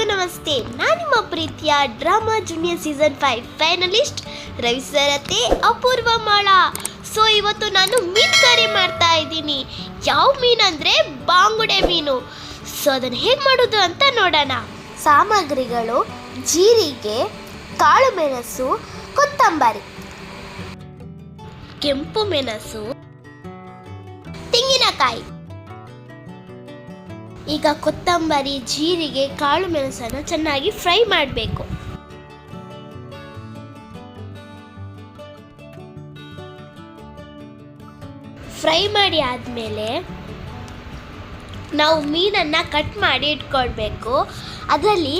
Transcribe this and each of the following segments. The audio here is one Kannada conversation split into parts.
ಎಲ್ಲರಿಗೂ ನಮಸ್ತೆ. ನಾನು ನಿಮ್ಮ ಪ್ರೀತಿಯ drama junior season five finalist Ravi Sarate Apoorva Mala so ಇವತ್ತು ನಾನು ಮೀನು ಕರಿ ಮಾಡ್ತಾ ಇದ್ದೀನಿ. ಯಾವ ಮೀನು ಅಂದರೆ ಬಾಂಗುಡೆ ಮೀನು. ಸೊ ಅದನ್ನು ಹೇಗೆ ಮಾಡೋದು ಅಂತ ನೋಡೋಣ. ಸಾಮಗ್ರಿಗಳು, ಜೀರಿಗೆ ಕಾಳು ಮೆಣಸು ಕೊತ್ತಂಬರಿ. ಕೆಂಪು ಮೆಣಸು, ತೆಂಗಿನಕಾಯಿ. ಈಗ ಕೊತ್ತಂಬರಿ, ಜೀರಿಗೆ, ಕಾಳು ಮೆಣಸನ್ನು ಚೆನ್ನಾಗಿ ಫ್ರೈ ಮಾಡಬೇಕು. ಫ್ರೈ ಮಾಡಿ ಆದಮೇಲೆ ನಾವು ಮೀನನ್ನು ಕಟ್ ಮಾಡಿ ಇಟ್ಕೊಳ್ಬೇಕು. ಅದರಲ್ಲಿ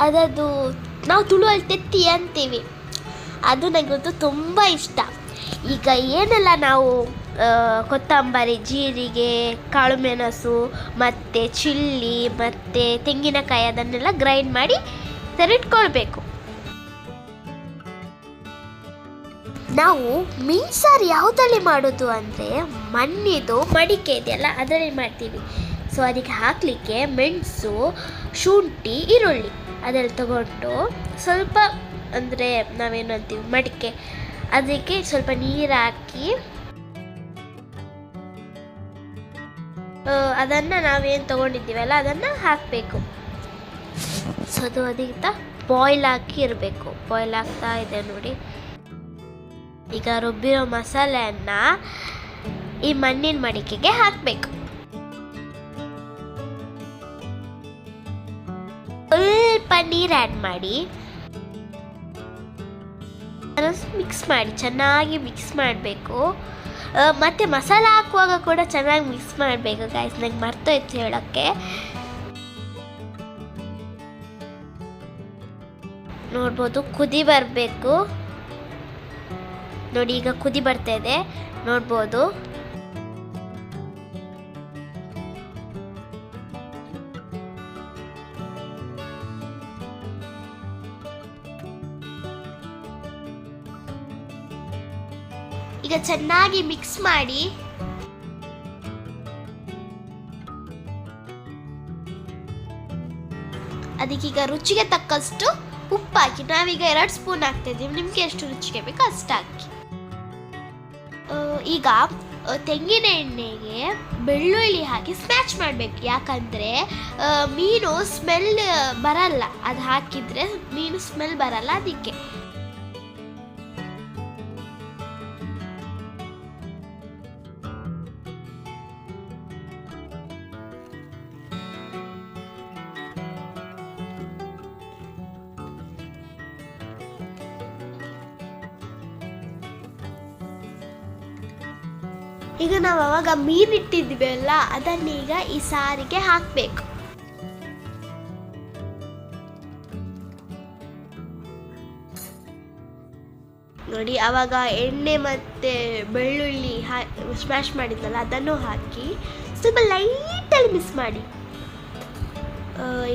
ಅದರದ್ದು ನಾವು ತುಳುವಲ್ಲಿ ತೆತ್ತಿ ಅಂತೀವಿ. ಅದು ನನಗಂತೂ ತುಂಬ ಇಷ್ಟ. ಈಗ ಏನೆಲ್ಲ ನಾವು ಕೊತ್ತಂಬರಿ ಜೀರಿಗೆ ಕಾಳು ಮೆಣಸು ಮತ್ತು ಚಿಲ್ಲಿ ಮತ್ತು ತೆಂಗಿನಕಾಯಿ ಅದನ್ನೆಲ್ಲ ಗ್ರೈಂಡ್ ಮಾಡಿ ತೆರೆಟ್ಕೊಳ್ಬೇಕು ನಾವು ಮೀನು ಯಾವುದರಲ್ಲಿ ಯಾವುದ್ರಲ್ಲಿ ಮಾಡೋದು ಅಂದರೆ ಮಣ್ಣಿದು ಮಡಿಕೆ ಇದೆಯಲ್ಲ ಅದರಲ್ಲಿ ಮಾಡ್ತೀವಿ. ಸೊ ಅದಕ್ಕೆ ಹಾಕಲಿಕ್ಕೆ ಮೆಣಸು ಶುಂಠಿ ಈರುಳ್ಳಿ ಅದರಲ್ಲಿ ತಗೊಂಡು ಸ್ವಲ್ಪ ಅಂದರೆ ನಾವೇನು ಅಂತೀವಿ ಮಡಿಕೆ. ಅದಕ್ಕೆ ಸ್ವಲ್ಪ ನೀರು ಹಾಕಿ ಅದನ್ನು ನಾವೇನು ತೊಗೊಂಡಿದ್ದೀವಲ್ಲ ಅದನ್ನು ಹಾಕಬೇಕು. ಸೊ ಅದು ಅದಕ್ಕಿಂತ ಬಾಯ್ಲ್ ಹಾಕಿ ಇರಬೇಕು. ಬಾಯ್ಲ್ ಆಗ್ತಾ ಇದೆ ನೋಡಿ. ಈಗ ರುಬ್ಬಿರೋ ಮಸಾಲೆಯನ್ನು ಈ ಮಣ್ಣಿನ ಮಡಿಕೆಗೆ ಹಾಕಬೇಕು. ಸ್ವಲ್ಪ ನೀರು ಆ್ಯಡ್ ಮಾಡಿ. ಮಿಕ್ಸ್ ಮಾಡಿ, ಚೆನ್ನಾಗಿ ಮಿಕ್ಸ್ ಮಾಡಬೇಕು. ಮತ್ತು ಮಸಾಲ ಹಾಕುವಾಗ ಕೂಡ ಚೆನ್ನಾಗಿ ಮಿಕ್ಸ್ ಮಾಡಬೇಕು ಗಾಯ್ಸ್ ನಂಗೆ ಮರ್ತೋಯ್ತು ಹೇಳೋಕ್ಕೆ. ನೋಡ್ಬೋದು, ಕುದಿ ಬರಬೇಕು. ನೋಡಿ, ಈಗ ಕುದಿ ಬರ್ತಾ ಇದೆ. ನೋಡ್ಬೋದು. ಈಗ ಚೆನ್ನಾಗಿ ಮಿಕ್ಸ್ ಮಾಡಿ ಅದಕ್ಕೀಗ ರುಚಿಗೆ ತಕ್ಕಷ್ಟು ಉಪ್ಪು ಹಾಕಿ ನಾವೀಗ ಎರಡು ಸ್ಪೂನ್ ಹಾಕ್ತಿದ್ದೀವಿ. ನಿಮಗೆ ಎಷ್ಟು ರುಚಿಗೆ ಬೇಕೋ ಅಷ್ಟು ಹಾಕಿ. ಈಗ ತೆಂಗಿನ ಎಣ್ಣೆಗೆ ಬೆಳ್ಳುಳ್ಳಿ ಹಾಕಿ ಸ್ಮ್ಯಾಚ್ ಮಾಡಬೇಕು. ಯಾಕಂದರೆ ಮೀನು ಸ್ಮೆಲ್ ಬರಲ್ಲ. ಅದು ಹಾಕಿದರೆ ಮೀನು ಸ್ಮೆಲ್ ಬರಲ್ಲ ಅದಕ್ಕೆ. ಈಗ ನಾವು ಅವಾಗ ಮೀನು ಇಟ್ಟಿದ್ವಿ ಅದನ್ನೀಗ ಈ ಸಾರಿಗೆ ಹಾಕಬೇಕು. ನೋಡಿ ಆವಾಗ ಎಣ್ಣೆ ಮತ್ತು ಬೆಳ್ಳುಳ್ಳಿ ಹಾ ಸ್ಮ್ಯಾಶ್ ಮಾಡಿದ್ನಲ್ಲ, ಅದನ್ನು ಹಾಕಿ ಸ್ವಲ್ಪ ಲೈಟಲ್ಲಿ ಮಿಸ್ ಮಾಡಿ.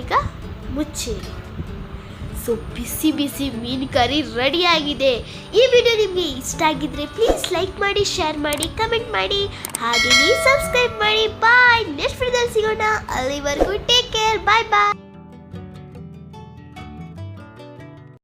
ಈಗ ಮುಚ್ಚಿರಿ ಸೊ ಬಿಸಿ ಬಿಸಿ ಮೀನು ಕರಿ ರೆಡಿ ಆಗಿದೆ ಈ ವಿಡಿಯೋ ನಿಮಗೆ ಇಷ್ಟ ಆಗಿದ್ರೆ ಪ್ಲೀಸ್ ಲೈಕ್ ಮಾಡಿ ಶೇರ್ ಮಾಡಿ ಕಮೆಂಟ್ ಮಾಡಿ. ಹಾಗೆಯೇ ಸಬ್ಸ್ಕ್ರೈಬ್ ಮಾಡಿ. ಬಾಯ್ ನೆಕ್ಸ್ಟ್ ವಿಡಿಯೋದಲ್ಲಿ ಸಿಗೋಣ. ಅಲ್ಲಿವರೆಗೂ ಟೇಕ್ ಕೇರ್ ಬಾಯ್ ಬಾಯ್